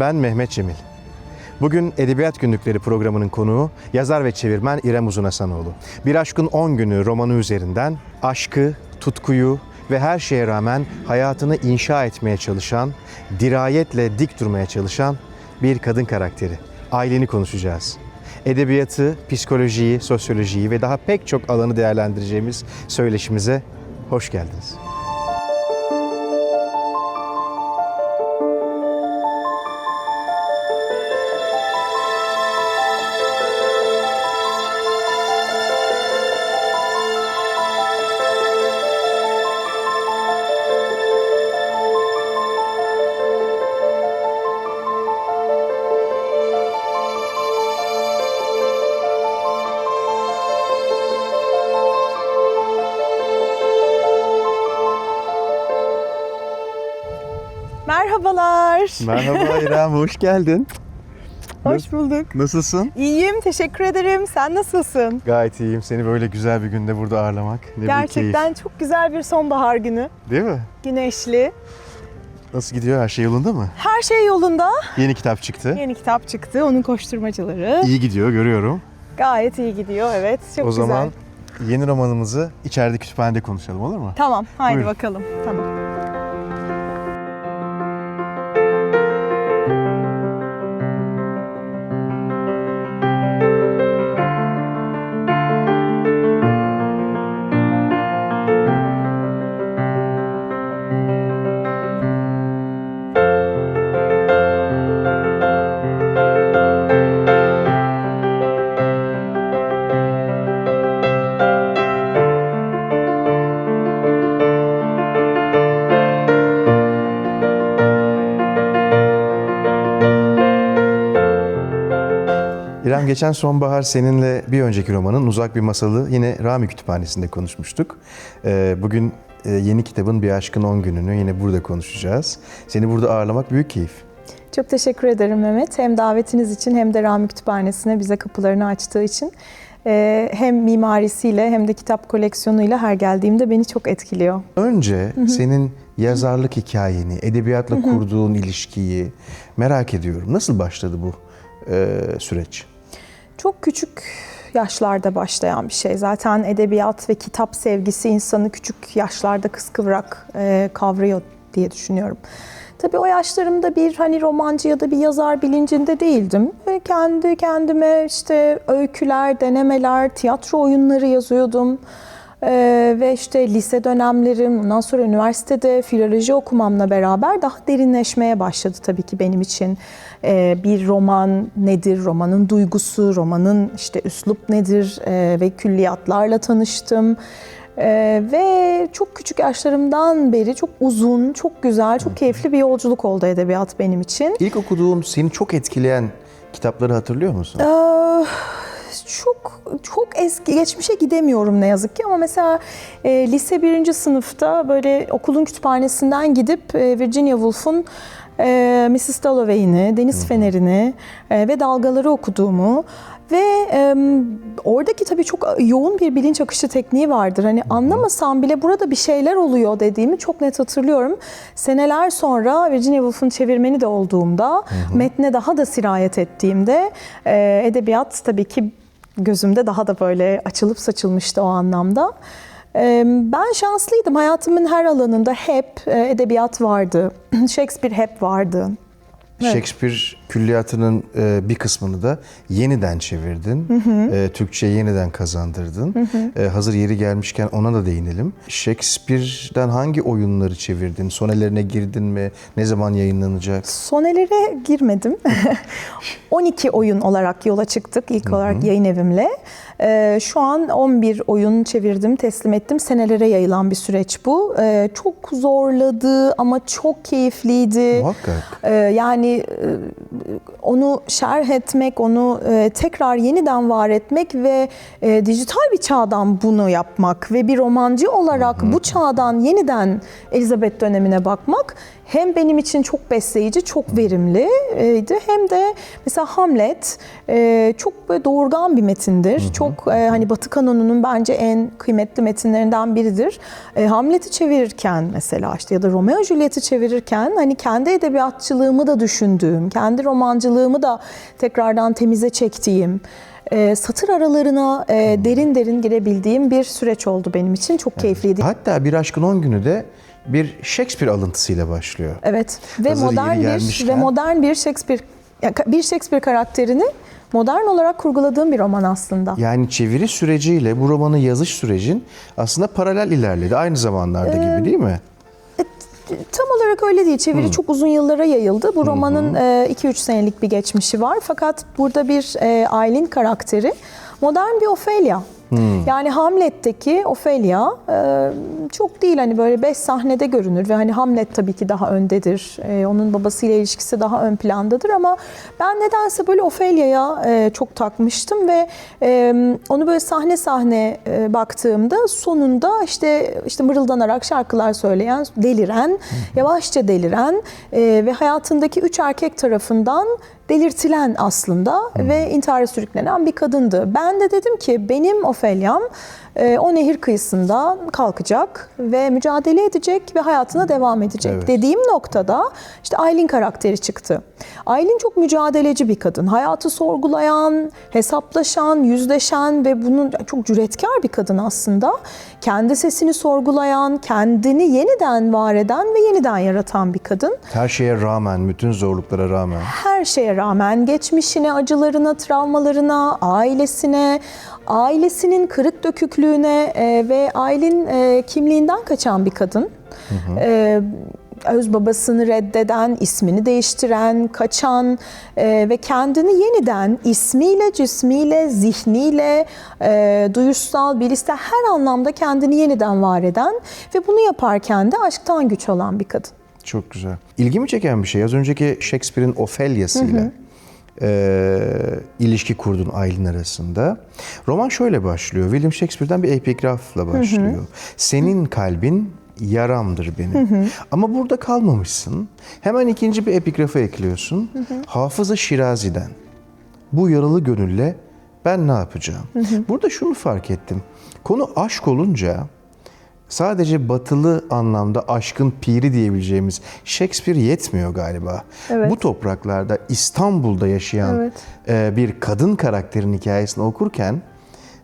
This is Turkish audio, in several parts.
Ben Mehmet Cemil. Bugün Edebiyat Günlükleri programının konuğu yazar ve çevirmen İrem Uzun Hasanoğlu. Bir Aşkın 10 Günü romanı üzerinden aşkı, tutkuyu ve her şeye rağmen hayatını inşa etmeye çalışan, dirayetle dik durmaya çalışan bir kadın karakteri. Aileni konuşacağız. Edebiyatı, psikolojiyi, sosyolojiyi ve daha pek çok alanı değerlendireceğimiz söyleşimize hoş geldiniz. Merhabalar. Merhaba İrem, hoş geldin. Hoş bulduk. Nasılsın? İyiyim, teşekkür ederim. Sen nasılsın? Gayet iyiyim. Seni böyle güzel bir günde burada ağırlamak ne bir Gerçekten keyif. çok güzel bir sonbahar günü. Değil mi? Güneşli. Nasıl gidiyor? Her şey yolunda mı? Her şey yolunda. Yeni kitap çıktı. Yeni kitap çıktı. Onun koşturmacaları. İyi gidiyor, görüyorum. Gayet iyi gidiyor. Evet. Çok o güzel. zaman yeni romanımızı içeride kütüphanede konuşalım olur mu? Tamam. Haydi Buyurun. bakalım. Tamam. Geçen sonbahar seninle bir önceki romanın Uzak Bir Masalı yine Rami Kütüphanesi'nde konuşmuştuk. Ee, bugün e, yeni kitabın Bir Aşkın 10 Gününü yine burada konuşacağız. Seni burada ağırlamak büyük keyif. Çok teşekkür ederim Mehmet. Hem davetiniz için hem de Rami Kütüphanesi'ne bize kapılarını açtığı için. Ee, hem mimarisiyle hem de kitap koleksiyonuyla her geldiğimde beni çok etkiliyor. Önce senin yazarlık hikayeni, edebiyatla kurduğun ilişkiyi merak ediyorum. Nasıl başladı bu e, süreç? Çok küçük yaşlarda başlayan bir şey. Zaten edebiyat ve kitap sevgisi insanı küçük yaşlarda kıskıvrak e, kavruyor diye düşünüyorum. Tabii o yaşlarımda bir hani romancı ya da bir yazar bilincinde değildim. Ve kendi kendime işte öyküler, denemeler, tiyatro oyunları yazıyordum. Ee, ve işte lise dönemlerim, ondan sonra üniversitede filoloji okumamla beraber daha derinleşmeye başladı tabii ki benim için. Ee, bir roman nedir, romanın duygusu, romanın işte üslup nedir ee, ve külliyatlarla tanıştım. Ee, ve çok küçük yaşlarımdan beri çok uzun, çok güzel, çok keyifli bir yolculuk oldu edebiyat benim için. İlk okuduğun, seni çok etkileyen kitapları hatırlıyor musun? Ee, çok çok eski geçmişe gidemiyorum ne yazık ki ama mesela e, lise birinci sınıfta böyle okulun kütüphanesinden gidip e, Virginia Woolf'un e, Mrs. Dalloway'ini, Deniz Feneri'ni e, ve Dalgaları okuduğumu ve e, oradaki tabii çok yoğun bir bilinç akışı tekniği vardır. Hani anlamasam bile burada bir şeyler oluyor dediğimi çok net hatırlıyorum. Seneler sonra Virginia Woolf'un çevirmeni de olduğumda, metne daha da sirayet ettiğimde e, edebiyat tabii ki gözümde daha da böyle açılıp saçılmıştı o anlamda. Ben şanslıydım. Hayatımın her alanında hep e, edebiyat vardı. Shakespeare hep vardı. Shakespeare külliyatının e, bir kısmını da yeniden çevirdin. E, Türkçe'ye yeniden kazandırdın. E, hazır yeri gelmişken ona da değinelim. Shakespeare'den hangi oyunları çevirdin? Sonelerine girdin mi? Ne zaman yayınlanacak? Sonelere girmedim. 12 oyun olarak yola çıktık ilk olarak yayın evimle. Şu an 11 oyun çevirdim, teslim ettim. Senelere yayılan bir süreç bu. Çok zorladı ama çok keyifliydi. Muhakkak. Yani onu şerh etmek, onu e, tekrar yeniden var etmek ve e, dijital bir çağdan bunu yapmak ve bir romancı olarak bu çağdan yeniden Elizabeth dönemine bakmak hem benim için çok besleyici, çok verimliydi hem de mesela Hamlet çok böyle doğurgan bir metindir. Çok e, hani Batı kanonunun bence en kıymetli metinlerinden biridir. Hamlet'i çevirirken mesela işte ya da Romeo Juliet'i çevirirken hani kendi edebiyatçılığımı da düşündüğüm, kendi romancılığımı da tekrardan temize çektiğim, e, satır aralarına e, derin derin girebildiğim bir süreç oldu benim için. Çok keyifliydi. Hatta Bir Aşkın 10 Günü de bir Shakespeare alıntısıyla başlıyor. Evet ve Hazır modern bir gelmişken- ve modern bir Shakespeare bir Shakespeare karakterini modern olarak kurguladığım bir roman aslında. Yani çeviri süreciyle bu romanı yazış sürecin aslında paralel ilerledi. Aynı zamanlarda gibi değil mi? Tam olarak öyle değil. Çeviri çok uzun yıllara yayıldı. Bu romanın 2-3 senelik bir geçmişi var. Fakat burada bir e, Aylin karakteri modern bir Ophelia. Yani Hamlet'teki Ophelia e, çok değil hani böyle beş sahnede görünür ve hani Hamlet tabii ki daha öndedir. E, onun babasıyla ilişkisi daha ön plandadır ama ben nedense böyle Ophelia'ya e, çok takmıştım ve e, onu böyle sahne sahne e, baktığımda sonunda işte işte mırıldanarak şarkılar söyleyen, deliren, yavaşça deliren e, ve hayatındaki üç erkek tarafından delirtilen aslında ve intihara sürüklenen bir kadındı. Ben de dedim ki benim Ophelia'm e, o nehir kıyısında kalkacak ve mücadele edecek ve hayatına devam edecek. Evet. Dediğim noktada işte Aylin karakteri çıktı. Aylin çok mücadeleci bir kadın. Hayatı sorgulayan, hesaplaşan, yüzleşen ve bunun çok cüretkar bir kadın aslında. Kendi sesini sorgulayan, kendini yeniden var eden ve yeniden yaratan bir kadın Her şeye rağmen, bütün zorluklara rağmen. her şeye rağmen geçmişine, acılarına, travmalarına, ailesine, ailesinin kırık döküklüğüne e, ve ailen e, kimliğinden kaçan bir kadın. E, öz babasını reddeden, ismini değiştiren, kaçan e, ve kendini yeniden ismiyle, cismiyle, zihniyle, e, duyuşsal, bilişsel her anlamda kendini yeniden var eden ve bunu yaparken de aşktan güç alan bir kadın. Çok güzel. İlgimi çeken bir şey. Az önceki Shakespeare'in Ophelia'sıyla e, ilişki kurdun Aylin arasında. Roman şöyle başlıyor. William Shakespeare'den bir epigrafla başlıyor. Senin kalbin yaramdır benim. Ama burada kalmamışsın. Hemen ikinci bir epigrafa ekliyorsun. Hafıza Şirazi'den. Bu yaralı gönülle ben ne yapacağım? Burada şunu fark ettim. Konu aşk olunca sadece batılı anlamda aşkın piri diyebileceğimiz Shakespeare yetmiyor galiba. Evet. Bu topraklarda İstanbul'da yaşayan Evet. e, bir kadın karakterin hikayesini okurken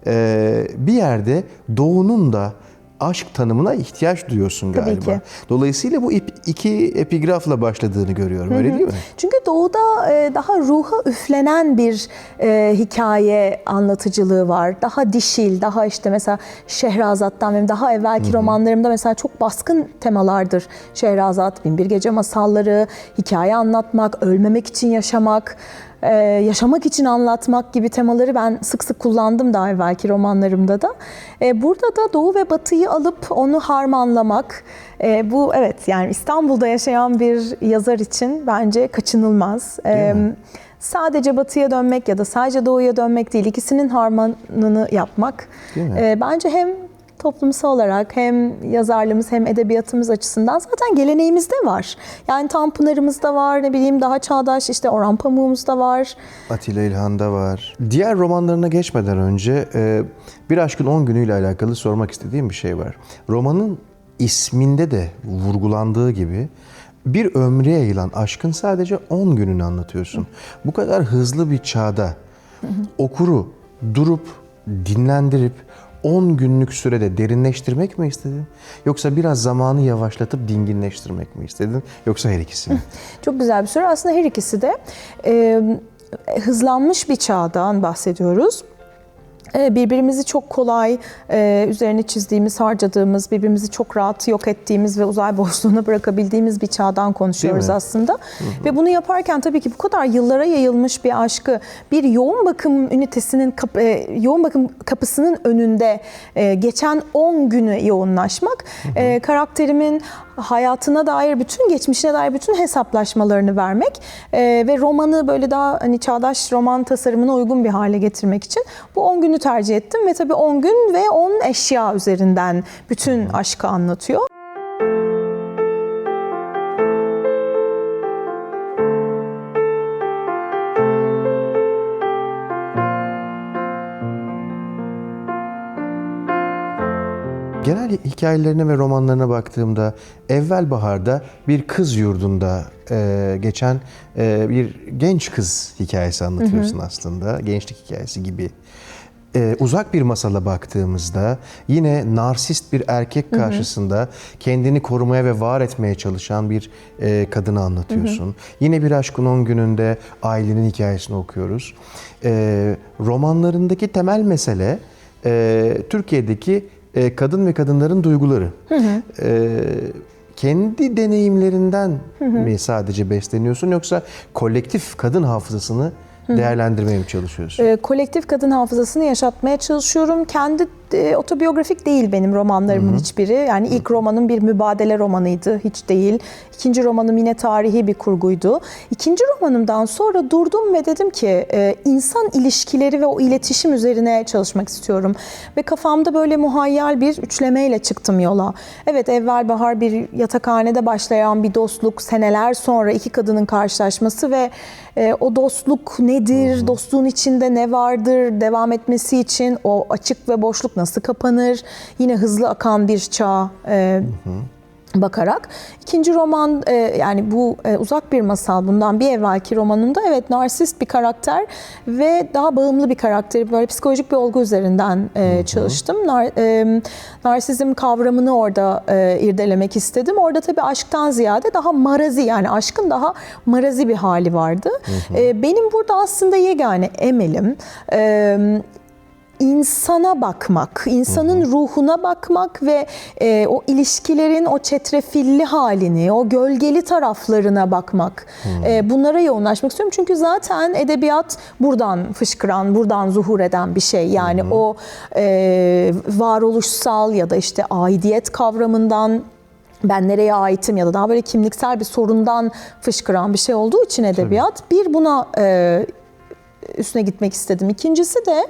e, bir yerde doğunun da aşk tanımına ihtiyaç duyuyorsun Tabii galiba. ki. Dolayısıyla bu iki epigrafla başladığını görüyorum öyle değil mi? Çünkü doğuda e, daha ruha üflenen bir e, hikaye anlatıcılığı var. Daha dişil, daha işte mesela Şehrazat'tan benim daha evvelki romanlarımda mesela çok baskın temalardır. Şehrazat, Binbir Gece masalları, hikaye anlatmak, ölmemek için yaşamak, e, yaşamak için anlatmak gibi temaları ben sık sık kullandım daha evvelki romanlarımda da. E, burada da Doğu ve Batı'yı alıp onu harmanlamak, e, bu evet yani İstanbul'da yaşayan bir yazar için bence kaçınılmaz. E, sadece Batı'ya dönmek ya da sadece Doğu'ya dönmek değil, ikisinin harmanını yapmak e, bence hem toplumsal olarak hem yazarlığımız hem edebiyatımız açısından zaten geleneğimizde var. Yani Tanpınar'ımızda var, ne bileyim daha çağdaş işte Orhan Pamuk'umuzda var. Atilla İlhan'da var. Diğer romanlarına geçmeden önce e, Bir Aşkın 10 Günü'yle alakalı sormak istediğim bir şey var. Romanın isminde de vurgulandığı gibi bir ömre yayılan aşkın sadece 10 gününü anlatıyorsun. Bu kadar hızlı bir çağda okuru durup dinlendirip 10 günlük sürede derinleştirmek mi istedin? Yoksa biraz zamanı yavaşlatıp dinginleştirmek mi istedin? Yoksa her ikisi mi? Çok güzel bir soru. Aslında her ikisi de e, hızlanmış bir çağdan bahsediyoruz. E, Birbirimizi çok kolay e, üzerine çizdiğimiz, harcadığımız, birbirimizi çok rahat yok ettiğimiz ve uzay boşluğuna bırakabildiğimiz bir çağdan konuşuyoruz Değil mi? aslında. Ve bunu yaparken tabii ki bu kadar yıllara yayılmış bir aşkı bir yoğun bakım ünitesinin e, yoğun bakım kapısının önünde geçen 10 günü yoğunlaşmak e, karakterimin hayatına dair bütün geçmişine dair bütün hesaplaşmalarını vermek e, ve romanı böyle daha hani çağdaş roman tasarımına uygun bir hale getirmek için bu 10 günü tercih ettim ve tabii 10 gün ve 10 eşya üzerinden bütün aşkı anlatıyor. Genel hikayelerine ve romanlarına baktığımda evvel baharda bir kız yurdunda e, geçen e, bir genç kız hikayesi anlatıyorsun aslında. Gençlik hikayesi gibi. E, uzak bir masala baktığımızda yine narsist bir erkek karşısında kendini korumaya ve var etmeye çalışan bir e, kadını anlatıyorsun. Yine bir aşkın 10 gününde ailenin hikayesini okuyoruz. E, romanlarındaki temel mesele e, Türkiye'deki e, kadın ve kadınların duyguları. E, kendi deneyimlerinden mi sadece besleniyorsun yoksa kolektif kadın hafızasını değerlendirmeye mi çalışıyorsun? E, kolektif kadın hafızasını yaşatmaya çalışıyorum. Kendi e, otobiyografik değil benim romanlarımın hiçbiri. Yani ilk romanım bir mübadele romanıydı, hiç değil. İkinci romanım yine tarihi bir kurguydu. İkinci romanımdan sonra durdum ve dedim ki e, insan ilişkileri ve o iletişim üzerine çalışmak istiyorum. Ve kafamda böyle muhayyel bir üçlemeyle çıktım yola. Evet evvel bahar bir yatakhanede başlayan bir dostluk, seneler sonra iki kadının karşılaşması ve e, o dostluk nedir, dostluğun içinde ne vardır, devam etmesi için o açık ve boşluk nasıl kapanır, yine hızlı akan bir çağ e, bakarak. İkinci roman e, yani bu e, uzak bir masal bundan bir evvelki romanımda evet narsist bir karakter ve daha bağımlı bir karakteri böyle psikolojik bir olgu üzerinden e, çalıştım. Nar, e, narsizm kavramını orada e, irdelemek istedim. Orada tabii aşktan ziyade daha marazi yani aşkın daha marazi bir hali vardı. E, benim burada aslında yegane emelim e, insana bakmak, insanın ruhuna bakmak ve e, o ilişkilerin o çetrefilli halini, o gölgeli taraflarına bakmak. E, bunlara yoğunlaşmak istiyorum. Çünkü zaten edebiyat buradan fışkıran, buradan zuhur eden bir şey. Yani o e, varoluşsal ya da işte aidiyet kavramından ben nereye aitim ya da daha böyle kimliksel bir sorundan fışkıran bir şey olduğu için edebiyat bir buna e, üstüne gitmek istedim. İkincisi de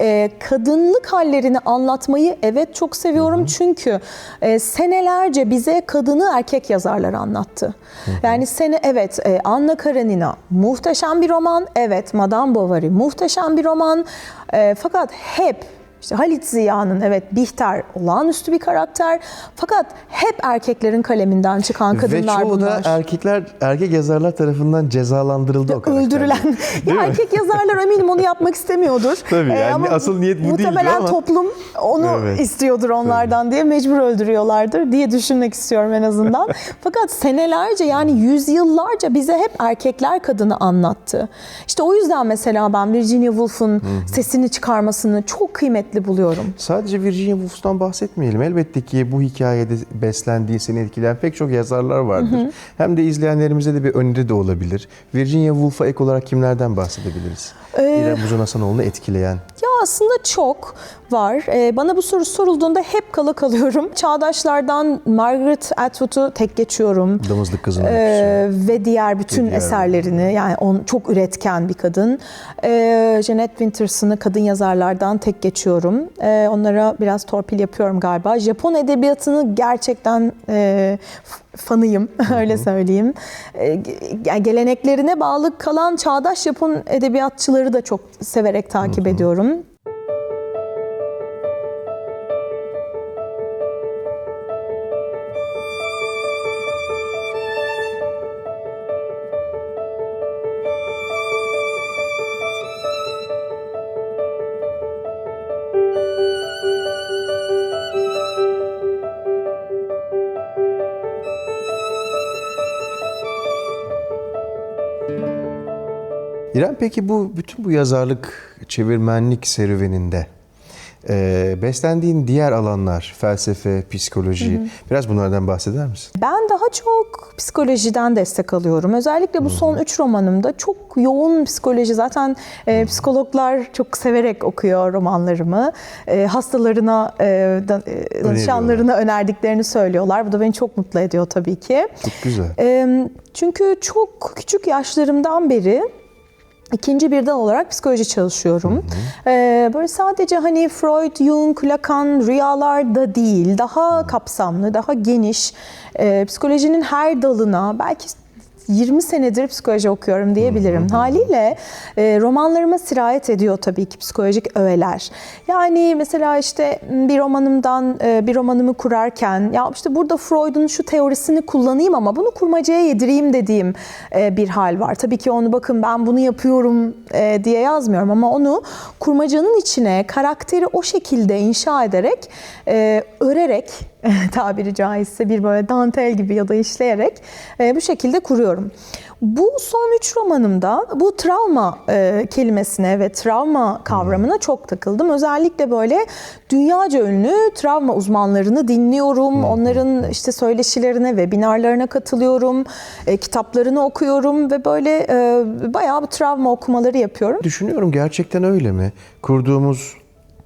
e, kadınlık hallerini anlatmayı evet çok seviyorum. Çünkü e, senelerce bize kadını erkek yazarlar anlattı. Yani sene evet e, Anna Karenina muhteşem bir roman, evet Madame Bovary muhteşem bir roman. E, fakat hep işte Halit Ziya'nın evet Bihter olağanüstü bir karakter fakat hep erkeklerin kaleminden çıkan kadınlar Ve çoğu bunlar. da erkekler, erkek yazarlar tarafından cezalandırıldı o karakterler. öldürülen. ya erkek yazarlar eminim onu yapmak istemiyordur. Ee, Tabii, yani asıl niyet bu değildi Muhtemelen ama- toplum onu Evet. istiyordur onlardan diye mecbur öldürüyorlardır diye düşünmek istiyorum en azından. Fakat senelerce yani yüzyıllarca bize hep erkekler kadını anlattı. İşte o yüzden mesela ben Virginia Woolf'un sesini çıkarmasını çok kıymetli buluyorum. Sadece Virginia Woolf'tan bahsetmeyelim. Elbette ki bu hikayede beslendiği, seni etkileyen pek çok yazarlar vardır. Hem de izleyenlerimize de bir öneri de olabilir. Virginia Woolf'a ek olarak kimlerden bahsedebiliriz? Ee, İrem Uzun Hasanoğlu'nu etkileyen. Ya aslında çok var. Ee, bana bu soru sorulduğunda hep kala kalıyorum. Çağdaşlardan Margaret Atwood'u tek geçiyorum. Damızlık Kızı'nın Ee, öyküsü. ve diğer bütün Ve diğer- eserlerini yani on, çok üretken bir kadın. Ee, Jeanette Winters'ını kadın yazarlardan tek geçiyorum. Ee, onlara biraz torpil yapıyorum galiba. Japon edebiyatını gerçekten e, fanıyım öyle söyleyeyim. Ee, yani geleneklerine bağlı kalan çağdaş Japon edebiyatçıları da çok severek takip ediyorum. Peki bu bütün bu yazarlık, çevirmenlik serüveninde Ee, beslendiğin diğer alanlar, felsefe, psikoloji, biraz bunlardan bahseder misin? Ben daha çok psikolojiden destek alıyorum. Özellikle bu son üç romanımda çok yoğun psikoloji. Zaten e, psikologlar çok severek okuyor romanlarımı. E, hastalarına, e, da- e, danışanlarına önerdiklerini söylüyorlar. Bu da beni çok mutlu ediyor tabii ki. Çok güzel. E, çünkü çok küçük yaşlarımdan beri ikinci birden olarak psikoloji çalışıyorum. Ee, böyle sadece hani Freud, Jung, Lacan rüyalar da değil, daha kapsamlı, daha geniş, e, psikolojinin her dalına belki 20 senedir psikoloji okuyorum diyebilirim. Haliyle e, romanlarıma sirayet ediyor tabii ki psikolojik öğeler. Yani mesela işte bir romanımdan e, bir romanımı kurarken ya işte burada Freud'un şu teorisini kullanayım ama bunu kurmacaya yedireyim dediğim e, bir hal var. Tabii ki onu bakın ben bunu yapıyorum e, diye yazmıyorum ama onu kurmacanın içine karakteri o şekilde inşa ederek, e, örerek tabiri caizse bir böyle dantel gibi ya da işleyerek e, bu şekilde kuruyorum. Bu son üç romanımda bu travma e, kelimesine ve travma kavramına çok takıldım. Özellikle böyle dünyaca ünlü travma uzmanlarını dinliyorum. Onların işte söyleşilerine, webinarlarına katılıyorum. e, kitaplarını okuyorum ve böyle e, bayağı travma okumaları yapıyorum. Düşünüyorum gerçekten öyle mi? Kurduğumuz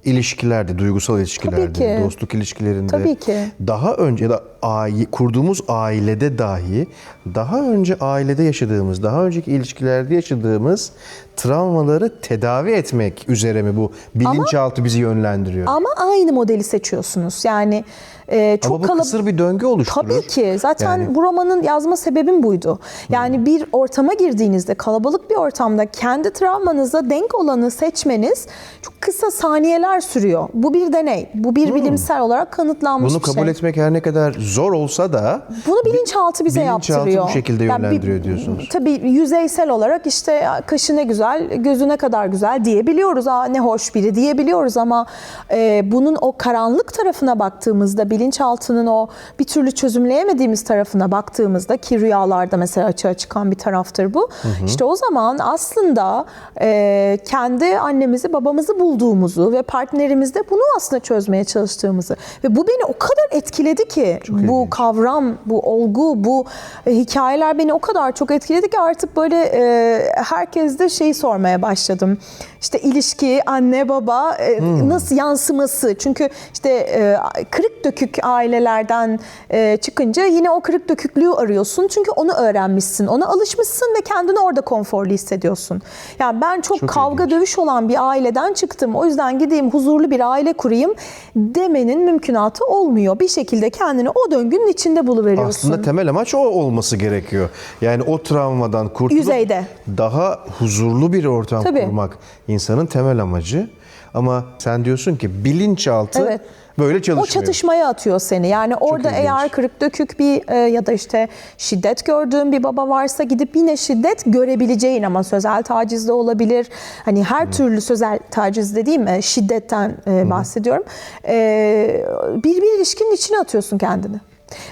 ilişkilerde, duygusal ilişkilerde, ki. dostluk ilişkilerinde Tabii ki. daha önce ya da aile, kurduğumuz ailede dahi daha önce ailede yaşadığımız, daha önceki ilişkilerde yaşadığımız travmaları tedavi etmek üzere mi bu bilinçaltı bizi yönlendiriyor? Ama aynı modeli seçiyorsunuz. Yani e, çok Ama bu kalab- kısır bir döngü oluşturur. Tabii ki. Zaten Yani- bu romanın yazma sebebim buydu. Yani bir ortama girdiğinizde, kalabalık bir ortamda kendi travmanıza denk olanı seçmeniz çok kısa saniyeler sürüyor. Bu bir deney. Bu bir bilimsel olarak kanıtlanmış Bunu bir kabul şey. etmek her ne kadar zor olsa da Bunu bilinçaltı bize bilinçaltı yaptırıyor. bu şekilde Yani bir- yönlendiriyor diyorsunuz. Tabii yüzeysel olarak işte "Ya kaşı ne güzel, gözü ne kadar güzel diyebiliyoruz. Aa ne hoş biri diyebiliyoruz ama e, bunun o karanlık tarafına baktığımızda bilinçaltının o bir türlü çözümleyemediğimiz tarafına baktığımızda ki rüyalarda mesela açığa çıkan bir taraftır bu. İşte o zaman aslında e, kendi annemizi babamızı bulduğumuzu ve partnerimizde bunu aslında çözmeye çalıştığımızı ve bu beni o kadar etkiledi ki bu ilginç. kavram, bu olgu, bu e, hikayeler beni o kadar çok etkiledi ki artık böyle e, herkes de şeyi sormaya başladım. İşte ilişki, anne baba e, nasıl yansıması? Çünkü işte e, kırık dökük ailelerden e, çıkınca yine o kırık döküklüğü arıyorsun. Çünkü onu öğrenmişsin, ona alışmışsın ve kendini orada konforlu hissediyorsun. Yani ben çok, Çok kavga ilginç. dövüş olan bir aileden çıktım. O yüzden gideyim huzurlu bir aile kurayım demenin mümkünatı olmuyor. Bir şekilde kendini o döngünün içinde buluveriyorsun. Aslında temel amaç o olması gerekiyor. Yani o travmadan kurtulup Yüzeyde. daha huzurlu bir ortam Tabii. kurmak insanın temel amacı. Ama sen diyorsun ki bilinçaltı Evet. böyle O çalışmıyor. çatışmaya atıyor seni. Yani orada eğer kırık dökük bir e, ya da işte şiddet gördüğün bir baba varsa gidip yine şiddet görebileceğin ama sözel taciz de olabilir. Hani her türlü sözel taciz dediğim e, şiddetten e, bahsediyorum. E, bir bir ilişkinin içine atıyorsun kendini.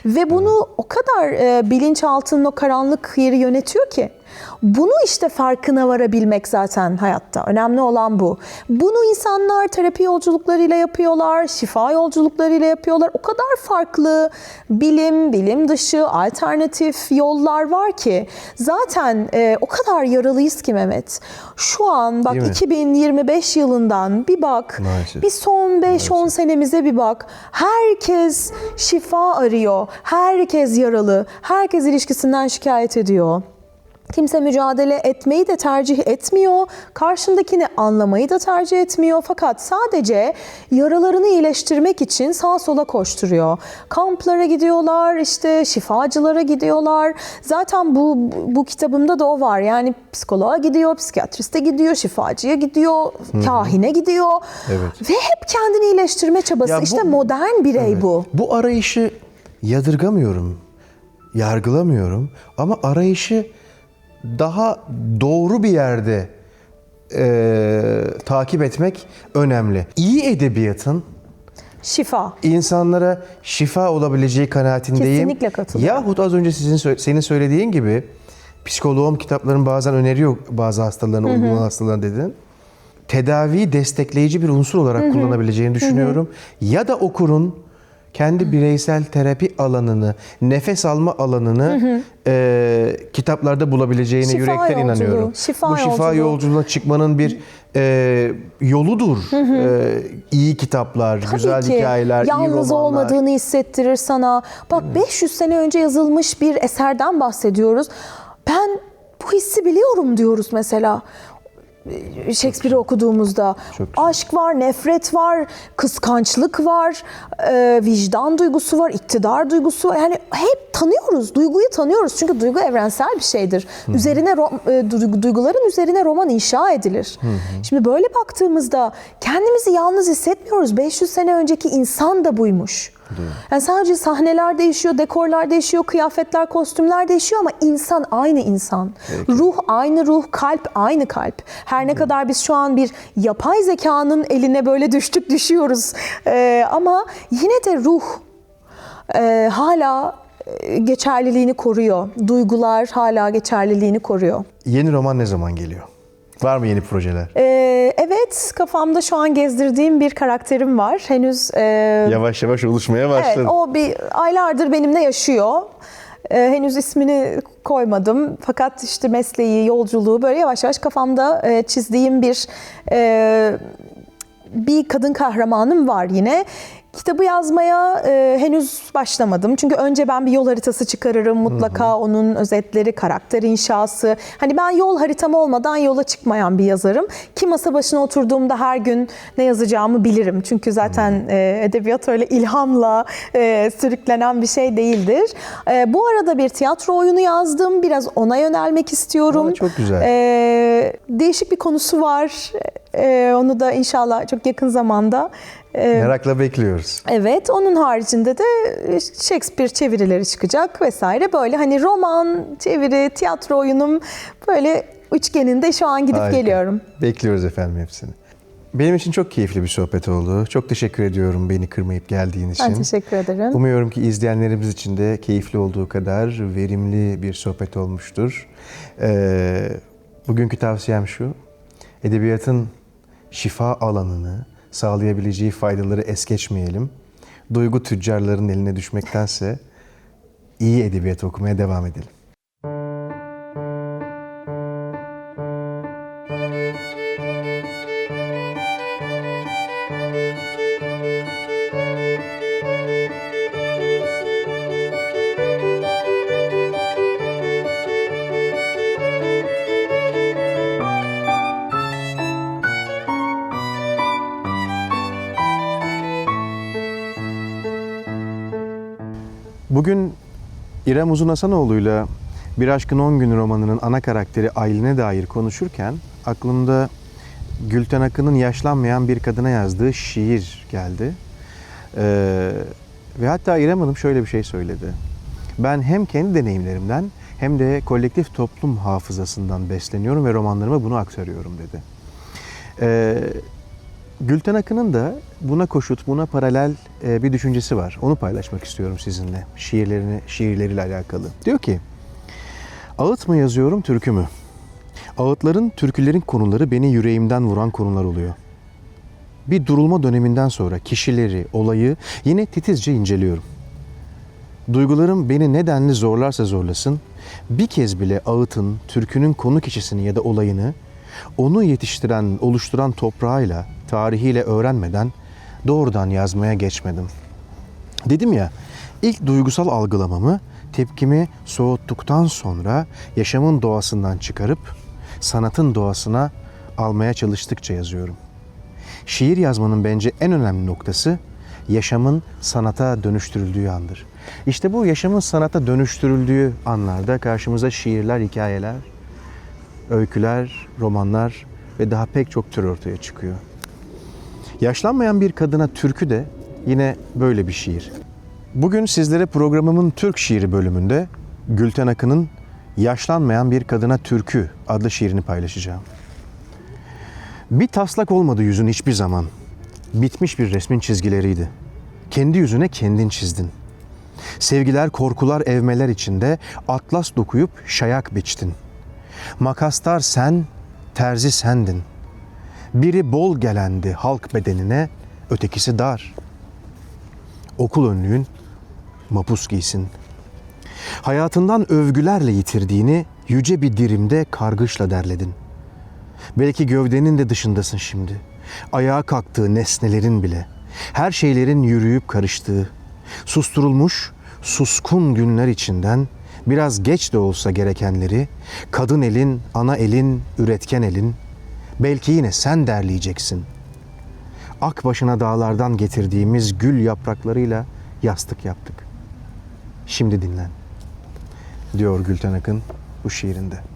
Ve bunu o kadar e, bilinçaltının o karanlık yeri yönetiyor ki bunu işte farkına varabilmek zaten hayatta. Önemli olan bu. Bunu insanlar terapi yolculuklarıyla yapıyorlar, şifa yolculuklarıyla yapıyorlar. O kadar farklı bilim, bilim dışı, alternatif yollar var ki zaten e, o kadar yaralıyız ki Mehmet. Şu an bak Değil mi? 2025 yılından bir bak, Maalesef. bir son 5-10 senemize bir bak. Herkes şifa arıyor, herkes yaralı, herkes ilişkisinden şikayet ediyor. Kimse mücadele etmeyi de tercih etmiyor. Karşındakini anlamayı da tercih etmiyor. Fakat sadece yaralarını iyileştirmek için sağa sola koşturuyor. Kamplara gidiyorlar, işte şifacılara gidiyorlar. Zaten bu bu kitabımda da o var. Yani psikoloğa gidiyor, psikiyatriste gidiyor, şifacıya gidiyor, kahine gidiyor. Evet. Ve hep kendini iyileştirme çabası. Ya bu- işte modern birey bu. Bu arayışı yadırgamıyorum, yargılamıyorum ama arayışı daha doğru bir yerde eee, takip etmek önemli. İyi edebiyatın Şifa. insanlara şifa olabileceği kanaatindeyim. Kesinlikle katılıyorum. Yahut az önce sizin senin söylediğin gibi psikoloğum kitapların bazen öneriyor bazı hastalarına, uygun hastalarına dedin. tedavi destekleyici bir unsur olarak kullanabileceğini düşünüyorum. Ya da okurun kendi bireysel terapi alanını, nefes alma alanını e, kitaplarda bulabileceğine Şifa yürekten yolculuğu, inanıyorum. şifa Bu şifa yolculuğu. yolculuğuna çıkmanın bir e, yoludur. E, iyi kitaplar, güzel Tabii ki. hikayeler, iyi Yalnız romanlar. olmadığını hissettirir sana. Bak 500 sene önce yazılmış bir eserden bahsediyoruz. Ben bu hissi biliyorum diyoruz mesela. Shakespeare'i okuduğumuzda aşk var, nefret var, kıskançlık var, e, vicdan duygusu var, iktidar duygusu var. Yani hep tanıyoruz, duyguyu tanıyoruz. Çünkü duygu evrensel bir şeydir. Üzerine ro- e, duygu- duyguların üzerine roman inşa edilir. Şimdi böyle baktığımızda kendimizi yalnız hissetmiyoruz. 500 sene önceki insan da buymuş. Yani sadece sahneler değişiyor, dekorlar değişiyor, kıyafetler, kostümler değişiyor ama insan aynı insan. Ruh aynı ruh, kalp aynı kalp. Her ne kadar biz şu an bir yapay zekanın eline böyle düştük düşüyoruz. Ee, ama yine de ruh e, hala e, geçerliliğini koruyor. Duygular hala geçerliliğini koruyor. Yeni roman ne zaman geliyor? Var mı yeni projeler? Ee, evet, kafamda şu an gezdirdiğim bir karakterim var. Henüz e, Yavaş yavaş oluşmaya başladı. Evet, o bir aylardır benimle yaşıyor. Ee, henüz ismini koymadım. Fakat işte mesleği, yolculuğu böyle yavaş yavaş kafamda e, çizdiğim bir e, bir kadın kahramanım var yine. Kitabı yazmaya e, henüz başlamadım. Çünkü önce ben bir yol haritası çıkarırım mutlaka onun özetleri, karakter inşası. Hani ben yol haritam olmadan yola çıkmayan bir yazarım. Ki masa başına oturduğumda her gün ne yazacağımı bilirim. Çünkü zaten e, edebiyat öyle ilhamla e, sürüklenen bir şey değildir. E, bu arada bir tiyatro oyunu yazdım. Biraz ona yönelmek istiyorum. Aa, çok güzel. E, değişik bir konusu var. E, onu da inşallah çok yakın zamanda e, Merakla bekliyoruz. Evet, onun haricinde de Shakespeare çevirileri çıkacak vesaire. Böyle hani roman, çeviri, tiyatro oyunum böyle üçgeninde şu an gidip Harika. geliyorum. Bekliyoruz efendim hepsini. Benim için çok keyifli bir sohbet oldu. Çok teşekkür ediyorum beni kırmayıp geldiğin için. Ben teşekkür ederim. Umuyorum ki izleyenlerimiz için de keyifli olduğu kadar verimli bir sohbet olmuştur. Ee, bugünkü tavsiyem şu. Edebiyatın şifa alanını sağlayabileceği faydaları es geçmeyelim. Duygu tüccarların eline düşmektense iyi edebiyat okumaya devam edelim. Bugün İrem Uzun Hasanoğlu'yla Bir Aşkın 10 Günü romanının ana karakteri Aylin'e dair konuşurken aklımda Gülten Akın'ın yaşlanmayan bir kadına yazdığı şiir geldi. Ee, ve hatta İrem Hanım şöyle bir şey söyledi. Ben hem kendi deneyimlerimden hem de kolektif toplum hafızasından besleniyorum ve romanlarıma bunu aktarıyorum dedi. Ee, Gülten Akın'ın da buna koşut, buna paralel e, bir düşüncesi var. Onu paylaşmak istiyorum sizinle. Şiirlerini, şiirleriyle alakalı. Diyor ki, Ağıt mı yazıyorum, türkü mü? Ağıtların, türkülerin konuları beni yüreğimden vuran konular oluyor. Bir durulma döneminden sonra kişileri, olayı yine titizce inceliyorum. Duygularım beni nedenli zorlarsa zorlasın, bir kez bile ağıtın, türkünün konu kişisini ya da olayını onu yetiştiren, oluşturan toprağıyla, tarihiyle öğrenmeden doğrudan yazmaya geçmedim. Dedim ya, ilk duygusal algılamamı, tepkimi soğuttuktan sonra yaşamın doğasından çıkarıp sanatın doğasına almaya çalıştıkça yazıyorum. Şiir yazmanın bence en önemli noktası yaşamın sanata dönüştürüldüğü andır. İşte bu yaşamın sanata dönüştürüldüğü anlarda karşımıza şiirler, hikayeler, öyküler, romanlar ve daha pek çok tür ortaya çıkıyor. Yaşlanmayan bir kadına türkü de yine böyle bir şiir. Bugün sizlere programımın Türk şiiri bölümünde Gülten Akın'ın Yaşlanmayan Bir Kadına Türkü adlı şiirini paylaşacağım. Bir taslak olmadı yüzün hiçbir zaman. Bitmiş bir resmin çizgileriydi. Kendi yüzüne kendin çizdin. Sevgiler, korkular, evmeler içinde atlas dokuyup şayak biçtin. Makastar sen, terzi sendin. Biri bol gelendi halk bedenine, ötekisi dar. Okul önlüğün mapus giysin. Hayatından övgülerle yitirdiğini yüce bir dirimde kargışla derledin. Belki gövdenin de dışındasın şimdi. Ayağa kalktığı nesnelerin bile. Her şeylerin yürüyüp karıştığı. Susturulmuş, suskun günler içinden biraz geç de olsa gerekenleri kadın elin, ana elin, üretken elin belki yine sen derleyeceksin. Ak başına dağlardan getirdiğimiz gül yapraklarıyla yastık yaptık. Şimdi dinlen diyor Gülten Akın bu şiirinde.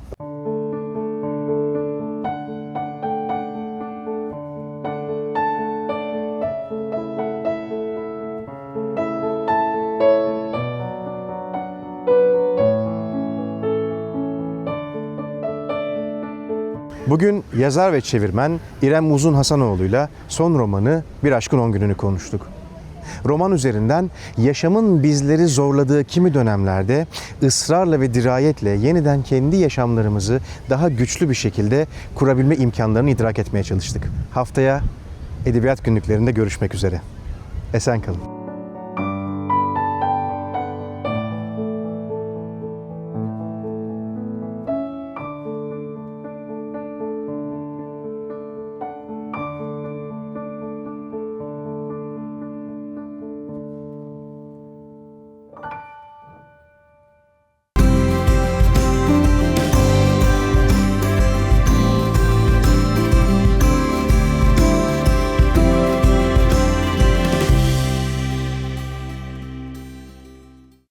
Bugün yazar ve çevirmen İrem Uzun Hasanoğlu'yla son romanı Bir Aşkın On Gününü konuştuk. Roman üzerinden yaşamın bizleri zorladığı kimi dönemlerde ısrarla ve dirayetle yeniden kendi yaşamlarımızı daha güçlü bir şekilde kurabilme imkanlarını idrak etmeye çalıştık. Haftaya Edebiyat Günlüklerinde görüşmek üzere. Esen kalın.